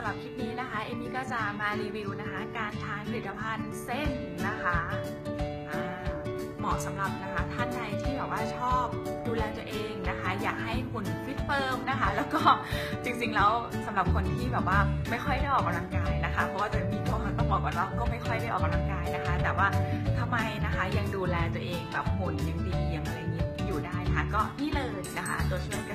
สำหรับคลิปนี้นะคะ เอมี่ก็จะมารีวิวนะคะ การทานผลิตภัณฑ์เส้นนะคะเหมาะสำหรับนะคะท่านใดที่แบบว่าชอบดูแลตัวเองนะคะ อยากให้หุ่นฟิตเฟิร์มนะคะ แล้วก็จริงๆแล้วสำหรับคนที่แบบว่าไม่ค่อยได้ออกกำลังกายนะคะ เพราะว่าตัวมมี่ก็ต้องบอกก่อนว่าก็ไม่ค่อยได้ออกกำลังกายนะคะ แต่ว่าทำไมนะคะยังดูแลตัวเองแบบหุ่นยังดียังอะไรอย่างนี้อยู่ได้นะคะ ก็นี่เลยนะคะ ตัวช่วยก็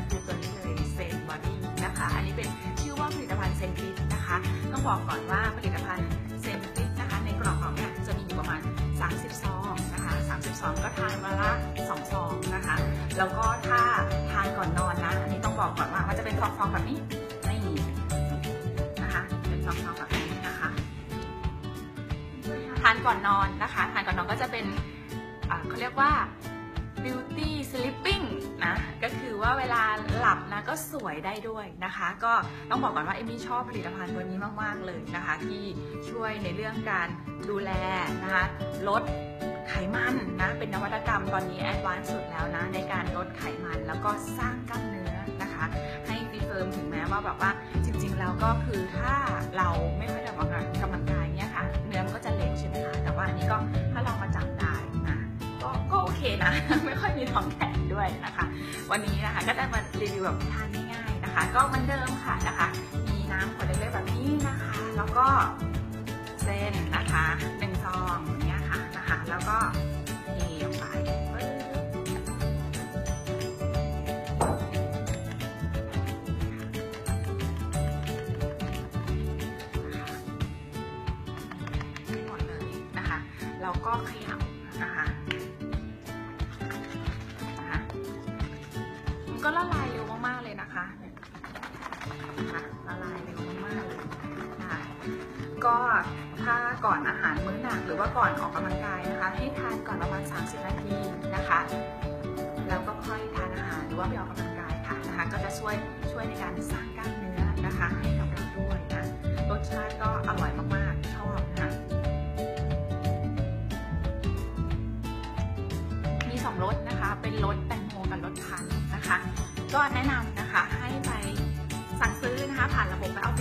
ต้องบอกก่อนว่าผลิตภัณฑ์เซนฟิตนะคะในกล่องของเนี่ยจะมีอยู่ประมาณ 30 ซองนะคะ30 ซองก็ทานวันละ 2 ซองนะคะ แล้วก็ถ้าทานก่อนนอนนะอันนี้ต้องบอกก่อนว่ามันจะเป็นซองๆแบบนี้นี่นะคะเป็นซองๆแบบนี้นะคะ ทานก่อนนอนนะคะ ทานก่อนนอนก็จะเป็นเขาเรียกว่า beauty ลับนะก็สวยได้ด้วยนะคะ ก็ต้องบอกก่อนว่าเอมี่ชอบผลิตภัณฑ์ตัวนี้มากๆเลยนะคะ ที่ช่วยในเรื่องการดูแลนะคะลดไขมันนะเป็นนวัตกรรมตอนนี้แอดวานซ์สุดแล้วนะในการลดไขมันแล้วก็สร้างกล้ามเนื้อนะคะ ให้ฟีเฟิร์มถึงแม้ว่าแบบว่าจริงๆแล้วก็คือถ้าเราไม่ค่อยได้ออกกำลังกายเนี่ยค่ะ เนื้อมันก็จะเละใช่ไหมคะแต่ว่าอันนี้ก็ถ้าเรามาจับได้นะก็ก็โอเคนะ ไม่ค่อยมีท้องแข็งด้วยนะคะ วันนี้นะคะก็ได้มารีวิวแบบทานง่ายๆนะคะ ก็เหมือนเดิมค่ะนะคะ มีน้ำขวดเล็กๆแบบนี้นะคะ แล้วก็เส้นนะคะหนึ่งซองอย่างเนี้ยค่ะนะคะ แล้วก็เทลงไปหมดเลยนะคะแล้วก็ขยำนะคะนะคะ ก็ละลายเร็วมากๆเลยนะคะละลายเร็วมากเลยนะคะก็ถ้าก่อนอาหารมื้อหนักหรือว่าก่อนออกกำลังกายนะคะ ให้ทานก่อนประมาณ 30 นาทีนะคะ แล้วก็ค่อยทานอาหารหรือว่าไปออกกำลังกายค่ะนะคะ ก็จะช่วยช่วยในการสร้างกล้ามเนื้อนะคะให้กับเราด้วยนะรสชาติก็อร่อยมากๆชอบนะคะมีสองรสนะคะเป็นรสแตง กับรถพันธ์นะคะ ก็แนะนำนะคะให้ไปสั่งซื้อนะคะผ่านระบบแล้ว